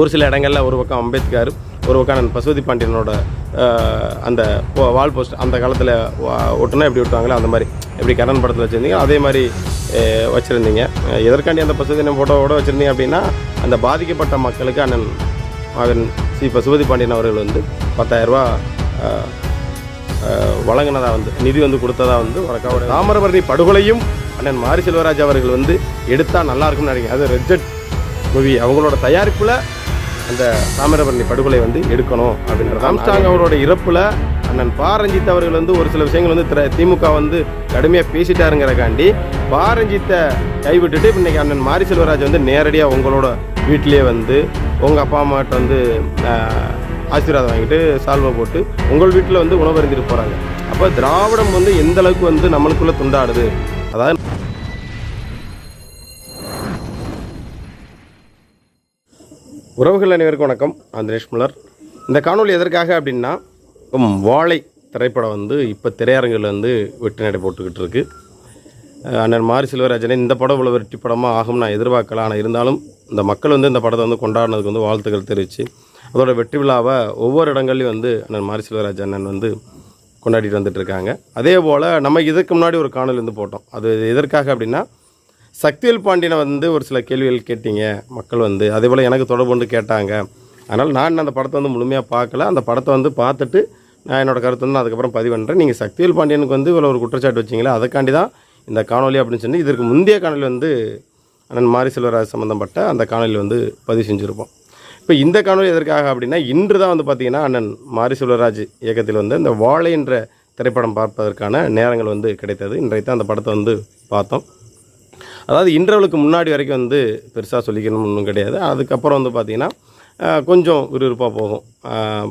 ஒரு சில இடங்களில் ஒரு பக்கம் அம்பேத்கர் ஒரு பக்கம் அண்ணன் பசுபதி பாண்டியனோட அந்த வால் போஸ்ட் அந்த காலத்தில் ஒட்டுனா எப்படி விட்டாங்களோ அந்த மாதிரி. எப்படி கரண் படத்தில் வச்சுருந்தீங்க அதே மாதிரி வச்சுருந்தீங்க. எதற்காண்டி அந்த பசுபதி ஃபோட்டோவோட வச்சுருந்தீங்க அப்படின்னா அந்த பாதிக்கப்பட்ட மக்களுக்கு அண்ணன் மகன் சி பசுபதி பாண்டியன் அவர்கள் வந்து பத்தாயிரரூபா வழங்கினதா வந்து நிதி வந்து கொடுத்ததாக வந்து வழக்காவோட தாமரபரணி படுகொலையும் அண்ணன் மாரி செல்வராஜ் அவர்கள் வந்து எடுத்தால் நல்லா இருக்கும்னு நினைக்கிறேன். அது ரெட்ஜெட் மூவி அவங்களோட தயாரிப்பில் அந்த தாமிரபரணி படுகொலை வந்து எடுக்கணும் அப்படின்றது ராம்ஸ்டாங் அவரோட இறப்பில் அண்ணன் பா ரஞ்சித் அவர்கள் வந்து ஒரு சில விஷயங்கள் வந்து திமுக வந்து கடுமையாக பேசிட்டாருங்கிறக்காண்டி பா ரஞ்சித்தை கைவிட்டுட்டு இப்ப இன்னைக்கு அண்ணன் மாரி செல்வராஜ் வந்து நேரடியாக உங்களோட வீட்டிலேயே வந்து உங்கள் அப்பா அம்மாட்ட வந்து ஆசீர்வாதம் வாங்கிட்டு சால்வை போட்டு உங்கள் வீட்டில் வந்து உணவு அருந்திட்டு போகிறாங்க அப்போ திராவிடம் வந்து எந்த அளவுக்கு வந்து நம்மளுக்குள்ளே துண்டாடுது? உறவுகள் அனைவருக்கும் வணக்கம். அந்தரேஷ் தினேஷ் இந்த காணொலி எதற்காக அப்படின்னா வாழை திரைப்படம் வந்து இப்போ திரையரங்கில் வந்து வெட்டு நடை போட்டுக்கிட்டு இருக்கு. அண்ணன் மாரி செல்வராஜனே இந்த படம் இவ்வளோ வெற்றி படமாக ஆகும் நான் எதிர்பார்க்கல. ஆனால் இருந்தாலும் இந்த மக்கள் வந்து இந்த படத்தை வந்து கொண்டாடினதுக்கு வந்து வாழ்த்துக்கள் தெரிவித்து அதோட வெற்றி விழாவை ஒவ்வொரு இடங்கள்லையும் வந்து அண்ணன் மாரி செல்வராஜ் அண்ணன் வந்து கொண்டாடிட்டு வந்துட்டு இருக்காங்க. அதே போல் நம்ம இதுக்கு முன்னாடி ஒரு காணொளி வந்து போட்டோம். அது எதற்காக அப்படின்னா சக்திவேல் பாண்டியனை வந்து ஒரு சில கேள்விகள் கேட்டீங்க மக்கள் வந்து. அதே போல் எனக்கு தொடர்பு கொண்டு கேட்டாங்க. அதனால் நான் அந்த படத்தை வந்து முழுமையாக பார்க்கல. அந்த படத்தை வந்து பார்த்துட்டு நான் என்னோடய கருத்து வந்து அதுக்கப்புறம் பதிவு பண்ணுறேன் நீங்கள் சக்திவேல் பாண்டியனுக்கு வந்து இவ்வளோ ஒரு குற்றச்சாட்டு வச்சிங்களா அதுக்காண்டி தான் இந்த காணொலி அப்படின்னு சொல்லி இதற்கு முந்தைய காணொலி வந்து அண்ணன் மாரி செல்வராஜ் சம்மந்தப்பட்ட அந்த காணொலி வந்து பதிவு செஞ்சுருப்போம். இப்போ இந்த காணொலி எதற்காக அப்படின்னா இன்று தான் வந்து பார்த்திங்கன்னா அண்ணன் மாரி செல்வராஜ் இயக்கத்தில் வந்து இந்த வாழை என்ற திரைப்படம் பார்ப்பதற்கான நேரங்கள் வந்து கிடைத்தது. இன்றைக்கு தான் அந்த படத்தை வந்து பார்த்தோம். அதாவது இன்டர்வலுக்கு முன்னாடி வரைக்கும் வந்து பெருசாக சொல்லிக்கணும்னு ஒன்றும் கிடையாது. அதுக்கப்புறம் வந்து பார்த்திங்கன்னா கொஞ்சம் விறுவிறுப்பாக போகும்.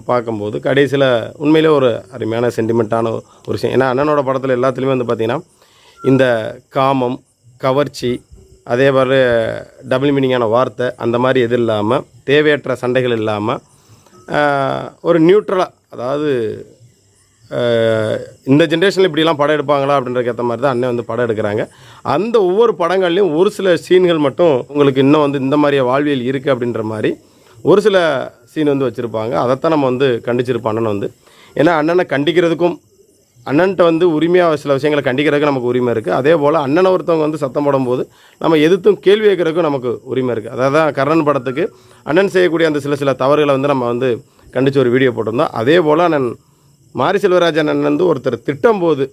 பார்க்கும்போது கடைசியில் உண்மையிலே ஒரு அருமையான சென்டிமெண்ட்டான ஒரு விஷயம். ஏன்னா அண்ணனோட படத்தில் எல்லாத்துலேயுமே வந்து பார்த்திங்கன்னா இந்த காமம் கவர்ச்சி அதே மாதிரி டபுள் மீனிங்கான வார்த்தை அந்த மாதிரி எது இல்லாமல் தேவையற்ற சண்டைகள் இல்லாமல் ஒரு நியூட்ரலாக அதாவது இந்த ஜென்ரேஷனில் இப்படிலாம் படம் எடுப்பாங்களா அப்படின்றதுக்கு ஏற்ற மாதிரி தான் அண்ணன் வந்து படம் எடுக்கிறாங்க. அந்த ஒவ்வொரு படங்கள்லையும் ஒரு சில சீன்கள் மட்டும் உங்களுக்கு இன்னும் வந்து இந்த மாதிரி வாழ்வியல் இருக்குது அப்படின்ற மாதிரி ஒரு சில சீன் வந்து வச்சுருப்பாங்க. அதைத்தான் நம்ம வந்து கண்டிச்சிருப்போம் அண்ணன் வந்து. ஏன்னா அண்ணனை கண்டிக்கிறதுக்கும் அண்ணன்ட்ட வந்து உரிமையாக சில விஷயங்களை கண்டிக்கிறதுக்கு நமக்கு உரிமை இருக்குது அதே போல் அண்ணனை ஒருத்தவங்க வந்து சத்தம் போடும்போது நம்ம எதிர்த்தும் கேள்வி கேட்குறதுக்கும் நமக்கு உரிமை இருக்குது அதாவது தான் கர்ணன் படத்துக்கு அண்ணன் செய்யக்கூடிய அந்த சில சில தவறுகளை வந்து நம்ம வந்து கண்டித்து ஒரு வீடியோ போட்டிருந்தோம். அதே போல் அண்ணன் மாரி செல்வராஜன் அண்ணன் வந்து ஒருத்தர் திட்டம் போது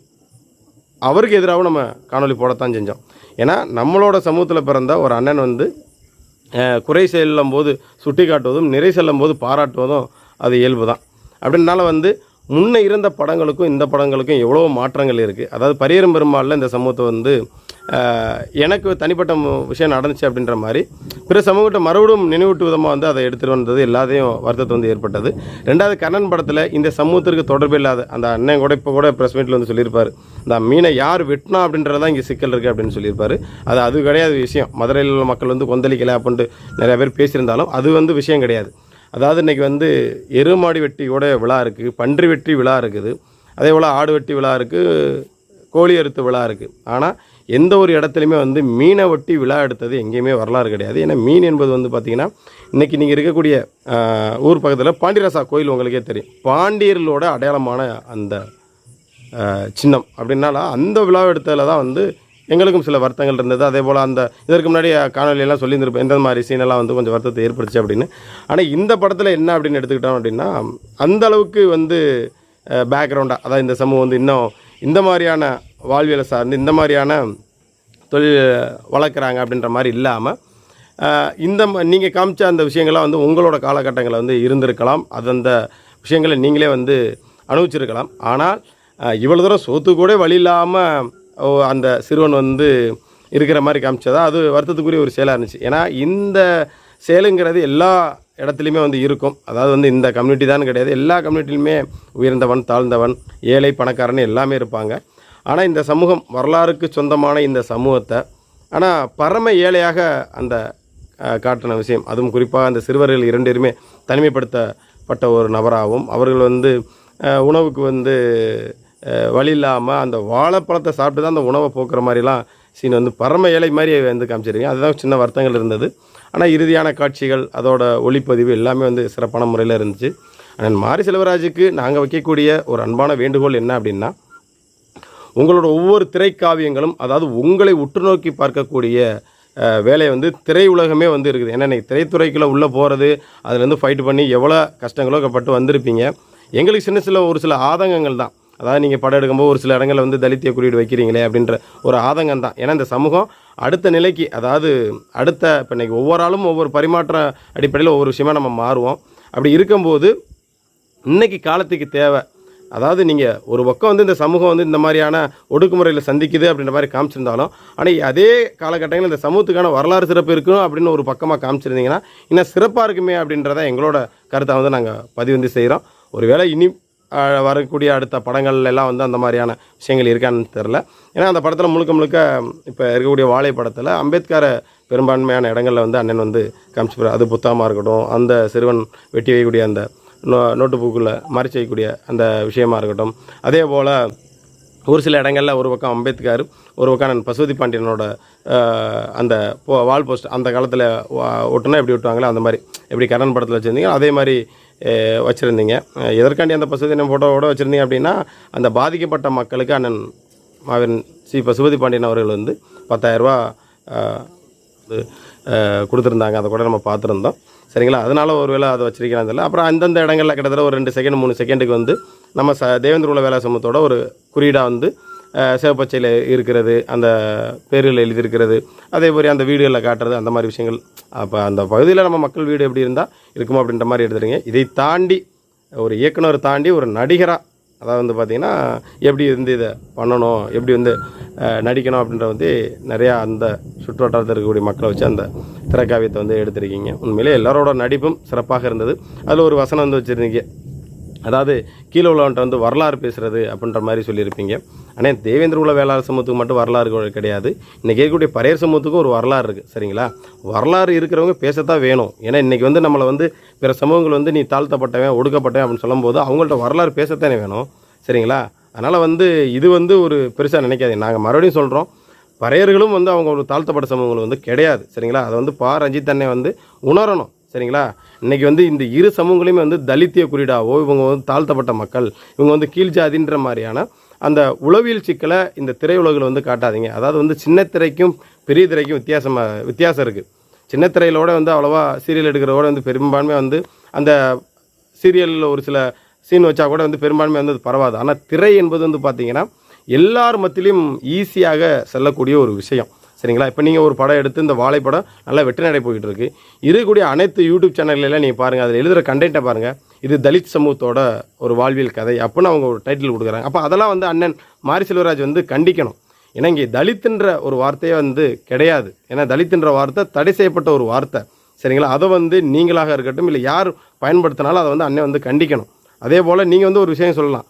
அவருக்கு எதிராகவும் நம்ம காணொளி போடத்தான் செஞ்சோம். ஏன்னா நம்மளோட சமூகத்தில் பிறந்த ஒரு அண்ணன் வந்து குறை செல்லும் போது சுட்டி காட்டுவதும் நிறை செல்லும் போது பாராட்டுவதும் அது இயல்பு தான் அப்படின்னால வந்து முன்ன இருந்த படங்களுக்கும் இந்த படங்களுக்கும் எவ்வளோ மாற்றங்கள் இருக்குது அதாவது பரியரும் பெருமாளில் இந்த சமூகத்தை வந்து எனக்கு தனிப்பட்ட விஷயம் நடந்துச்சு அப்படின்ற மாதிரி பிற சமூகத்தை மறுபடியும் நினைவூட்டு விதமாக வந்து அதை எடுத்துகிட்டு வந்தது எல்லாத்தையும் வருத்தத்தை வந்து ஏற்பட்டது. ரெண்டாவது கண்ணன் படத்தில் இந்த சமூகத்திற்கு தொடர்பு இல்லாத அந்த அண்ணன் கூட இப்போ கூட ப்ரெஸ் மீட்டில் வந்து சொல்லியிருப்பார். இந்த மீனை யார் வெட்டினா அப்படின்றது தான் இங்கே சிக்கல் இருக்குது அப்படின்னு சொல்லியிருப்பாரு. அது அது கிடையாது விஷயம். மதுரையில் உள்ள மக்கள் வந்து கொந்தளிக்கலை அப்படின்ட்டு நிறைய பேர் பேசியிருந்தாலும் அது வந்து விஷயம் கிடையாது. அதாவது இன்றைக்கி வந்து எருமாடி வெட்டியோட விழா இருக்குது பன்றி வெட்டி விழா இருக்குது. அதே போல் ஆடு வெட்டி விழா இருக்குது கோழி அறுத்து விழா இருக்குது ஆனால் எந்த ஒரு இடத்துலையுமே வந்து மீனை ஒட்டி விழா எடுத்தது எங்கேயுமே வரலாறு கிடையாது. ஏன்னா மீன் என்பது வந்து பார்த்திங்கன்னா இன்றைக்கி நீங்கள் இருக்கக்கூடிய ஊர் பக்கத்தில் பாண்டியராசா கோயில் உங்களுக்கே தெரியும். பாண்டியர்களோட அடையாளமான அந்த சின்னம் அப்படின்னால அந்த விழா எடுத்ததில் தான் வந்து எங்களுக்கும் சில வருத்தங்கள் இருந்தது. அதே போல் அந்த இதற்கு முன்னாடி காணொலியெல்லாம் சொல்லியிருந்திருப்போம் எந்த மாதிரி சீனெல்லாம் வந்து கொஞ்சம் வருத்தத்தை ஏற்படுச்சு அப்படின்னு. ஆனால் இந்த படத்தில் என்ன அப்படின்னு எடுத்துக்கிட்டோம் அப்படின்னா அந்த அளவுக்கு வந்து பேக்ரவுண்டாக அதாவது இந்த சமூகம் வந்து இன்னும் இந்த மாதிரியான வாழ்வியலை சார்ந்து இந்த மாதிரியான தொழில் வளர்க்குறாங்க அப்படின்ற மாதிரி இல்லாமல் இந்த நீங்கள் காமிச்ச அந்த விஷயங்கள்லாம் வந்து உங்களோட காலகட்டங்களில் வந்து இருந்திருக்கலாம். அது அந்த விஷயங்களை நீங்களே வந்து அனுபவிச்சிருக்கலாம். ஆனால் இவ்வளோ தூரம் சொத்து கூட வழி இல்லாமல் அந்த சிறுவன் வந்து இருக்கிற மாதிரி காமிச்சதா? அது வருத்தத்துக்குரிய ஒரு செயலாக இருந்துச்சு. ஏன்னா இந்த செயலுங்கிறது எல்லா இடத்துலையுமே வந்து இருக்கும். அதாவது வந்து இந்த கம்யூனிட்டி தான் கிடையாது. எல்லா கம்யூனிட்டிலுமே உயர்ந்தவன் தாழ்ந்தவன் ஏழை பணக்காரன் எல்லாமே இருப்பாங்க. ஆனால் இந்த சமூகம் வரலாறுக்கு சொந்தமான இந்த சமூகத்தை ஆனால் பரம ஏழையாக அந்த காட்டின விஷயம். அதுவும் குறிப்பாக அந்த சிறுவர்கள் இரண்டிருமே தனிமைப்படுத்தப்பட்ட ஒரு நபராகவும் அவர்கள் வந்து உணவுக்கு வந்து வழி இல்லாமல் அந்த வாழைப்பழத்தை சாப்பிட்டு தான் அந்த உணவை போக்குற மாதிரிலாம் சீன் வந்து பரம ஏழை மாதிரி வந்து காமிச்சிருக்கீங்க. அதுதான் சின்ன வருத்தங்கள் இருந்தது. ஆனால் இறுதியான காட்சிகள் அதோட ஒளிப்பதிவு எல்லாமே வந்து சிறப்பான முறையில் இருந்துச்சு. அண்ணன் மாரி செல்வராஜுக்கு நாங்கள் வைக்கக்கூடிய ஒரு அன்பான வேண்டுகோள் என்ன அப்படின்னா உங்களோட ஒவ்வொரு திரைக்காவியங்களும் அதாவது உங்களை உற்று நோக்கி பார்க்கக்கூடிய வேலை வந்து திரையுலகமே வந்து இருக்குது. ஏன்னா இன்னைக்கு திரைத்துறைக்குள்ளே உள்ளே போகிறது அதுலேருந்து ஃபைட் பண்ணி எவ்வளோ கஷ்டங்களோ பட்டு வந்திருப்பீங்க. எங்களுக்கு சின்ன சில ஒரு சில ஆதங்கங்கள் தான். அதாவது நீங்கள் படம் எடுக்கும்போது ஒரு சில இடங்களில் வந்து தலித்திய குறியீடு வைக்கிறீங்களே அப்படின்ற ஒரு ஆதங்கம் தான். ஏன்னா இந்த சமூகம் அடுத்த நிலைக்கு அதாவது அடுத்த இப்போ இன்றைக்கி ஒவ்வொரு ஆளும் ஒவ்வொரு பரிமாற்ற அடிப்படையில் ஒவ்வொரு விஷயமா நம்ம மாறுவோம். அப்படி இருக்கும்போது இன்னைக்கு காலத்துக்கு தேவை அதாவது நீங்கள் ஒரு பக்கம் வந்து இந்த சமூகம் வந்து இந்த மாதிரியான ஒடுக்குமுறையில் சந்திக்குது அப்படின்ற மாதிரி காமிச்சிருந்தாலும் ஆனால் அதே காலகட்டங்களில் இந்த சமூகத்துக்கான வரலாறு சிறப்பு இருக்கணும் அப்படின்னு ஒரு பக்கமாக காமிச்சிருந்தீங்கன்னா இன்னும் சிறப்பாக இருக்குமே அப்படின்றத எங்களோட கருத்தை வந்து நாங்கள் பதிவு வந்து செய்கிறோம் ஒருவேளை இனி வரக்கூடிய அடுத்த படங்கள் எல்லாம் வந்து அந்த மாதிரியான விஷயங்கள் இருக்கான்னு தெரில ஏன்னா அந்த படத்தில் முழுக்க முழுக்க இப்போ இருக்கக்கூடிய வாழை படத்தில் அம்பேத்கரை பெரும்பான்மையான இடங்களில் வந்து அண்ணன் வந்து காமிச்சிப்பார் அது புத்தகமாக இருக்கட்டும் அந்த சிறுவன் வெட்டி வைக்கக்கூடிய அந்த நோ நோட்டு புக்கில் மறைச்சி வைக்கக்கூடிய அந்த விஷயமா இருக்கட்டும். அதே போல் ஒரு சில இடங்களில் ஒரு பக்கம் அம்பேத்கர் ஒரு பக்கம் நான் பசுபதி பாண்டியனோட அந்த போ வால் போஸ்ட் அந்த காலத்தில் ஒட்டுனா எப்படி ஒட்டுவாங்களோ அந்த மாதிரி. எப்படி கரண் படத்தில் வச்சுருந்தீங்க அதே மாதிரி வச்சுருந்தீங்க. எதற்காண்டி அந்த பசுபதி ஃபோட்டோவோட வச்சுருந்தீங்க அப்படின்னா அந்த பாதிக்கப்பட்ட மக்களுக்கு அண்ணன் மாவீரன் சி பசுபதி பாண்டியன் அவர்கள் வந்து பத்தாயிரரூபா கொடுத்துருந்தாங்க. அதை கூட நம்ம பார்த்துருந்தோம். சரிங்களா? அதனால ஒருவேளை அதை வச்சிருக்கலாம் தெரியல. அப்புறம் அந்தந்த இடங்களில் கிட்டத்தட்ட ஒரு ரெண்டு செகண்ட் மூணு செகண்டுக்கு வந்து நம்ம ச தேவேந்திர உள்ள வேலை சமூகத்தோட ஒரு குறியீடாக வந்து சிவப்பச்சையில் இருக்கிறது அந்த பேரில் எழுதியிருக்கிறது அதே மாதிரி அந்த வீடுகளில் காட்டுறது அந்த மாதிரி விஷயங்கள். அப்போ அந்த பகுதியில் நம்ம மக்கள் வீடு எப்படி இருந்தால் இருக்குமோ அப்படின்ற மாதிரி எடுத்துருங்க இதை தாண்டி ஒரு இயக்குனர் தாண்டி ஒரு நடிகராக அதாவது வந்து பார்த்திங்கன்னா எப்படி வந்து இதை பண்ணணும் எப்படி வந்து நடிக்கணும் அப்படின்ற வந்து நிறையா அந்த சுற்றுவட்டாரத்தில் இருக்கக்கூடிய மக்களை வச்சு அந்த திரைக்காவியத்தை வந்து எடுத்திருக்கீங்க. உண்மையிலே எல்லாரோட நடிப்பும் சிறப்பாக இருந்தது. அதில் ஒரு வசனம் வந்து வச்சுருந்தீங்க. அதாவது கீழே உள்ளவன்ட்ட வந்து வரலாறு பேசுகிறது அப்படின்ற மாதிரி சொல்லியிருப்பீங்க. ஆனால் தேவேந்திர உள்ள வேளாண் சமூகத்துக்கு மட்டும் வரலாறு கிடையாது. இன்றைக்கி இருக்கக்கூடிய பரையர் சமூகத்துக்கும் ஒரு வரலாறு இருக்குது சரிங்களா? வரலாறு இருக்கிறவங்க பேசத்தான் வேணும். ஏன்னா இன்றைக்கி வந்து நம்மளை வந்து பிற சமூகங்கள் வந்து நீ தாழ்த்தப்பட்டவன் ஒடுக்கப்பட்டவன் அப்படின்னு சொல்லும்போது அவங்கள்ட்ட வரலாறு பேசத்தானே வேணும் சரிங்களா? அதனால் வந்து இது வந்து ஒரு பெருசாக நினைக்காதீங்க. நாங்கள் மறுபடியும் சொல்கிறோம் பறையர்களும் வந்து அவங்க ஒரு தாழ்த்தப்பட்ட சமூகங்கள் வந்து கிடையாது சரிங்களா? அதை வந்து பா. ரஞ்சித் அண்ணே வந்து உணரணும் சரிங்களா? இன்னைக்கு வந்து இந்த இரு சமூகங்களையுமே வந்து தலித்திய குறியீடாவோ இவங்க வந்து தாழ்த்தப்பட்ட மக்கள் இவங்க வந்து கீழ் ஜாதின்ற மாதிரியான அந்த உளவியல் சிக்கலை இந்த திரையுலகில் வந்து காட்டாதீங்க. அதாவது வந்து சின்ன திரைக்கும் பெரிய திரைக்கும் வித்தியாசமாக வித்தியாசம் இருக்குது சின்ன திரையிலோட வந்து அவ்வளோவா சீரியல் எடுக்கிறதோட வந்து பெரும்பான்மை வந்து அந்த சீரியலில் ஒரு சில சீன் வச்சா கூட வந்து பெரும்பான்மை வந்து அது பரவாது. ஆனால் திரை என்பது வந்து பார்த்திங்கன்னா எல்லார் மத்தியிலும் ஈஸியாக செல்லக்கூடிய ஒரு விஷயம். சரிங்களா? இப்போ நீங்கள் ஒரு படம் எடுத்து இந்த வாழைப்படம் நல்லா வெற்றி நடை போயிட்டு இருக்கு இருக்கக்கூடிய அனைத்து யூடியூப் சேனல்லாம் நீங்கள் பாருங்கள் அதில் எழுதுகிற கண்டென்ட்டை பாருங்கள் இது தலித் சமூகத்தோட ஒரு வாழ்வியல் கதை அப்படின்னு அவங்க ஒரு டைட்டில் கொடுக்குறாங்க. அப்போ அதெல்லாம் வந்து அண்ணன் மாரி செல்வராஜ் வந்து கண்டிக்கணும். ஏன்னா இங்கே தலித்துன்ற ஒரு வார்த்தையே வந்து கிடையாது. ஏன்னா தலித்துன்ற வார்த்தை தடை செய்யப்பட்ட ஒரு வார்த்தை. சரிங்களா? அதை வந்து நீங்களாக இருக்கட்டும் இல்லை யார் பயன்படுத்தினாலும் அதை வந்து அண்ணன் வந்து கண்டிக்கணும். அதே போல் நீங்கள் வந்து ஒரு விஷயம் சொல்லலாம்.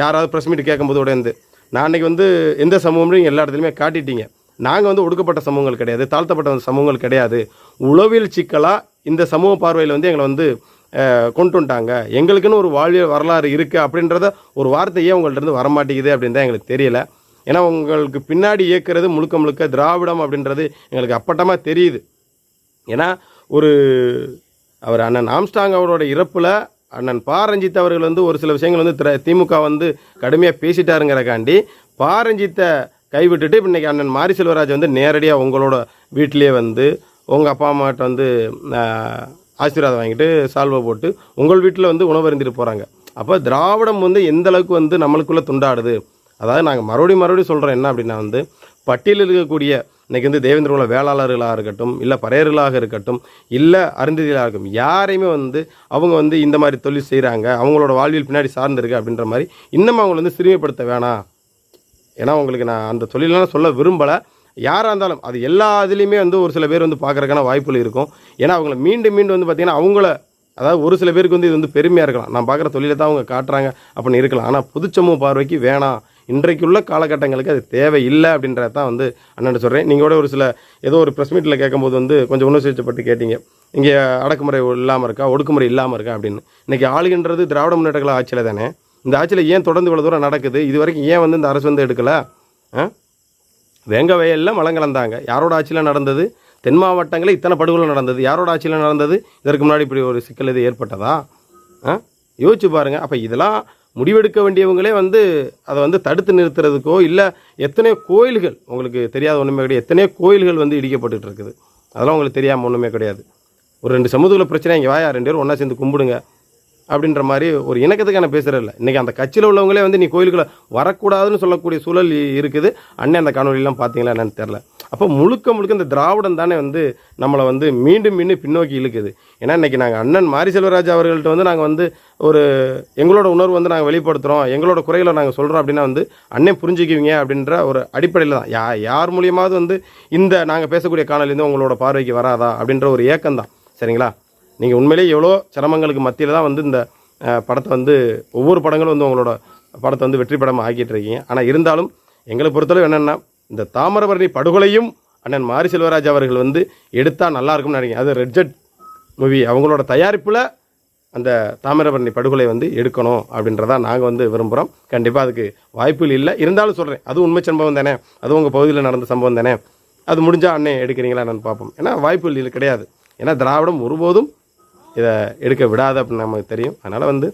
யாராவது ப்ரெஸ் மீட் கேட்கும்போது கூட இருந்து. நான் அன்றைக்கி வந்து எந்த சமூகமும் நீங்கள் எல்லா இடத்துலையுமே காட்டிட்டீங்க. நாங்கள் வந்து ஒடுக்கப்பட்ட சமூகங்கள் கிடையாது தாழ்த்தப்பட்ட சமூகங்கள் கிடையாது. உளவியல் சிக்கலாக இந்த சமூக பார்வையில் வந்து எங்களை வந்து கொண்டு வந்துட்டாங்க. எங்களுக்குன்னு ஒரு வாழ்வியல் வரலாறு இருக்குது அப்படின்றத ஒரு வார்த்தையே உங்கள்கிட்ட இருந்து வரமாட்டேங்குது அப்படின்னு தான் எங்களுக்கு தெரியல. ஏன்னா உங்களுக்கு பின்னாடி இயக்குறது முழுக்க முழுக்க திராவிடம் அப்படின்றது எங்களுக்கு அப்பட்டமாக தெரியுது. ஏன்னா ஒரு அவர் அண்ணன் ஆம்ஸ்டாங் அவரோட இறப்பில் அண்ணன் பா ரஞ்சித் அவர்கள் வந்து ஒரு சில விஷயங்கள் வந்து திமுக வந்து கடுமையாக பேசிட்டாருங்கிறக்காண்டி பா ரஞ்சித்தை கைவிட்டுட்டு இன்றைக்கி இன்னைக்கு அண்ணன் மாரி செல்வராஜ் வந்து நேரடியாக உங்களோட வீட்டிலேயே வந்து உங்கள் அப்பா அம்மாட்ட வந்து ஆசீர்வாதம் வாங்கிட்டு சால்வை போட்டு உங்கள் வீட்டில் வந்து உணவு போகிறாங்க அப்போ திராவிடம் வந்து எந்த அளவுக்கு வந்து நம்மளுக்குள்ளே துண்டாடுது? அதாவது நாங்கள் மறுபடியும் மறுபடியும் சொல்கிறோம் என்ன அப்படின்னா வந்து பட்டியலில் இருக்கக்கூடிய இன்னைக்கு வந்து தேவேந்திரகுல வேளாளர்களாக இருக்கட்டும் இல்லை பறையர்களாக இருக்கட்டும் இல்லை அருந்ததிகளாக இருக்கட்டும் யாரையுமே வந்து அவங்க வந்து இந்த மாதிரி தொழில் செய்கிறாங்க அவங்களோட வாழ்வியல் பின்னாடி சார்ந்திருக்கு அப்படின்ற மாதிரி இன்னும் அவங்களை வந்து சிறுமைப்படுத்த வேணாம். ஏன்னா உங்களுக்கு நான் அந்த தொழிலெலாம் சொல்ல விரும்பலை. யாராக இருந்தாலும் அது எல்லா இதுலேயுமே வந்து ஒரு சில பேர் வந்து பார்க்குறக்கான வாய்ப்புகள் இருக்கும். ஏன்னா அவங்கள மீண்டும் மீண்டும் வந்து பார்த்திங்கன்னா அவங்கள அதாவது ஒரு சில பேருக்கு வந்து இது வந்து பெருமையாக இருக்கலாம். நான் பார்க்குற தொழிலை தான் அவங்க காட்டுறாங்க அப்படின்னு இருக்கலாம். ஆனால் புதுச்சமூக பார்வைக்கு வேணாம். இன்றைக்குள்ள காலகட்டங்களுக்கு அது தேவையில்லை அப்படின்றத தான் வந்து அண்ணன் சொல்கிறேன் நீங்கள் கூட ஒரு சில ஏதோ ஒரு ப்ரெஸ் மீட்டில் கேட்கும்போது வந்து கொஞ்சம் உணர்ச்சிப்பட்டு கேட்டீங்க. இங்கே அடக்குமுறை இல்லாமல் இருக்கா ஒடுக்குமுறை இல்லாமல் இருக்கா அப்படின்னு. இன்றைக்கி ஆளுகின்றது திராவிட முன்னேற்றங்கள ஆட்சியில் தானே. இந்த ஆட்சியில் ஏன் தொடர்ந்து இவ்வளோ தூரம் நடக்குது? இது வரைக்கும் ஏன் வந்து இந்த அரசு வந்து எடுக்கலை? ஆ? வேங்க வயலில் மலம் கலந்தாங்க யாரோட ஆட்சியில் நடந்தது? தென் மாவட்டங்களில் இத்தனை படுகொலை நடந்தது. யாரோட ஆட்சியில் நடந்தது? இதற்கு முன்னாடி இப்படி ஒரு சிக்கல் இது ஏற்பட்டதா? ஆ? யோசிச்சு பாருங்கள் அப்போ இதெல்லாம் முடிவெடுக்க வேண்டியவங்களே வந்து அதை வந்து தடுத்து நிறுத்துறதுக்கோ இல்லை எத்தனையோ கோயில்கள் உங்களுக்கு தெரியாத ஒன்றுமே கிடையாது எத்தனையோ கோயில்கள் வந்து இடிக்கப்பட்டுட்டு இருக்குது. அதெல்லாம் உங்களுக்கு தெரியாமல் ஒன்றுமே கிடையாது. ஒரு ரெண்டு சமூகத்தில் பிரச்சனை இங்கே வாயா ரெண்டு பேரும் ஒன்றா சேர்ந்து கும்பிடுங்க அப்படின்ற மாதிரி ஒரு இணக்கத்துக்கான பேசுகிறதில்ல இன்றைக்கி அந்த கட்சியில் உள்ளவங்களே வந்து நீ கோயிலுக்குள்ளே வரக்கூடாதுன்னு சொல்லக்கூடிய சூழல் இருக்குது. அண்ணன் அந்த காணொலியெல்லாம் பார்த்தீங்களா என்னன்னு தெரில அப்போ முழுக்க முழுக்க இந்த திராவிடம் தானே வந்து நம்மளை வந்து மீண்டும் மீண்டும் பின்னோக்கி இழுக்குது. ஏன்னா இன்றைக்கி நாங்கள் அண்ணன் மாரி செல்வராஜ் அவர்கள்ட்ட வந்து நாங்கள் வந்து ஒரு எங்களோட உணர்வு வந்து நாங்கள் வெளிப்படுத்துகிறோம் எங்களோட குறைகளை நாங்கள் சொல்கிறோம் அப்படின்னா வந்து அண்ணன் புரிஞ்சுக்குவீங்க அப்படின்ற ஒரு அடிப்படையில் தான். யா யார் மூலியமாவது வந்து இந்த நாங்கள் பேசக்கூடிய காணொலிந்து உங்களோட பார்வைக்கு வராதா அப்படின்ற ஒரு ஏக்கம் தான். சரிங்களா? நீங்கள் உண்மையிலேயே எவ்வளோ சிரமங்களுக்கு மத்தியில் தான் வந்து இந்த படத்தை வந்து ஒவ்வொரு படங்களும் வந்து உங்களோட படத்தை வந்து வெற்றி படமாக ஆக்கிட்டு இருக்கீங்க. ஆனால் இருந்தாலும் எங்களை பொறுத்தளவு என்னென்னா இந்த தாமிரபரணி படுகொலையும் அண்ணன் மாரி செல்வராஜ் அவர்கள் வந்து எடுத்தால் நல்லா இருக்கும்னு நினைக்கிறேன் அது ரெட்ஜெட் மூவி அவங்களோட தயாரிப்பில் அந்த தாமிரபரணி படுகொலை வந்து எடுக்கணும் அப்படின்றதா நாங்கள் வந்து விரும்புகிறோம் கண்டிப்பாக அதுக்கு வாய்ப்புகள் இல்லை. இருந்தாலும் சொல்கிறேன் அது உண்மை சம்பவம் தானே? அது உங்கள் பகுதியில் நடந்த சம்பவம் தானே? அது முடிஞ்சால் அண்ணே எடுக்கிறீங்களா நான் பார்ப்போம். ஏன்னா வாய்ப்புகள் இல்லை கிடையாது. ஏன்னா திராவிடம் ஒருபோதும் இதை எடுக்க விடாது அப்படின்னு நமக்கு தெரியும். அதனால் வந்து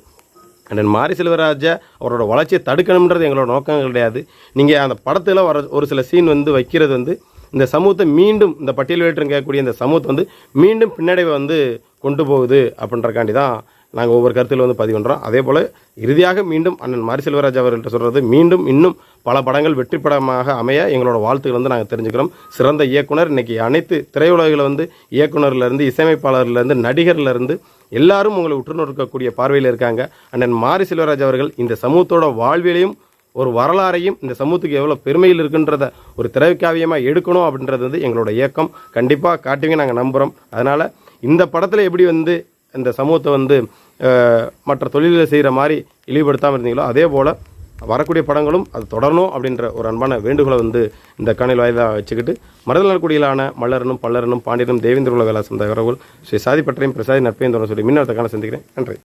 அண்ட் மாரி செல்வராஜா அவரோட வளர்ச்சியை தடுக்கணுன்றது எங்களோட நோக்கம் கிடையாது. நீங்கள் அந்த படத்தில் வர ஒரு சில சீன் வந்து வைக்கிறது வந்து இந்த சமூகத்தை மீண்டும் இந்த பட்டியல் வேற்றம் கேட்கக்கூடிய இந்த சமூகத்தை வந்து மீண்டும் பின்னடைவை வந்து கொண்டு போகுது அப்படின்றக்காண்டி தான் நாங்கள் ஒவ்வொரு கருத்தில் வந்து பதிவு பண்ணுறோம் அதே போல் இறுதியாக மீண்டும் அண்ணன் மாரி செல்வராஜ் அவர்கள்ட்ட சொல்கிறது மீண்டும் இன்னும் பல படங்கள் வெற்றி படமாக அமைய எங்களோட வாழ்த்துக்கள் வந்து நாங்கள் தெரிஞ்சுக்கிறோம். சிறந்த இயக்குனர் இன்றைக்கி அனைத்து திரையுலகில் வந்து இயக்குனர்லேருந்து இசையமைப்பாளர்லேருந்து நடிகர்லேருந்து எல்லாரும் உங்களை உற்று நோக்கக்கூடிய பார்வையில் இருக்காங்க. அண்ணன் மாரி செல்வராஜ் அவர்கள் இந்த சமூகத்தோட வாழ்வியலையும் ஒரு வரலாறையும் இந்த சமூகத்துக்கு எவ்வளோ பெருமையில் இருக்குன்றத ஒரு திரைக்காவியமாக எடுக்கணும் அப்படின்றது வந்து எங்களோட இயக்கம். கண்டிப்பாக காட்டுவீங்க நாங்கள் நம்புகிறோம் அதனால் இந்த படத்தில் எப்படி வந்து இந்த சமூகத்தை வந்து மற்ற தொழிலில் செய்கிற மாதிரி இழிவுபடுத்தாமல் இருந்தீங்களோ அதே போல் வரக்கூடிய படங்களும் அது தொடரணும் அப்படின்ற ஒரு அன்பான வேண்டுகோளை வந்து இந்த கணில் வாயிலாக வச்சுக்கிட்டு மருதல் குடியிலான மல்லரனும் பல்லரனும் பாண்டியனும் தேவேந்திர உலக வேலா ஸ்ரீ சாதிப்பற்றையும் பிரசாதி நட்பையும் தொடர சொல்லி மின்னர்த்தக்கான சந்திக்கிறேன். நன்றி.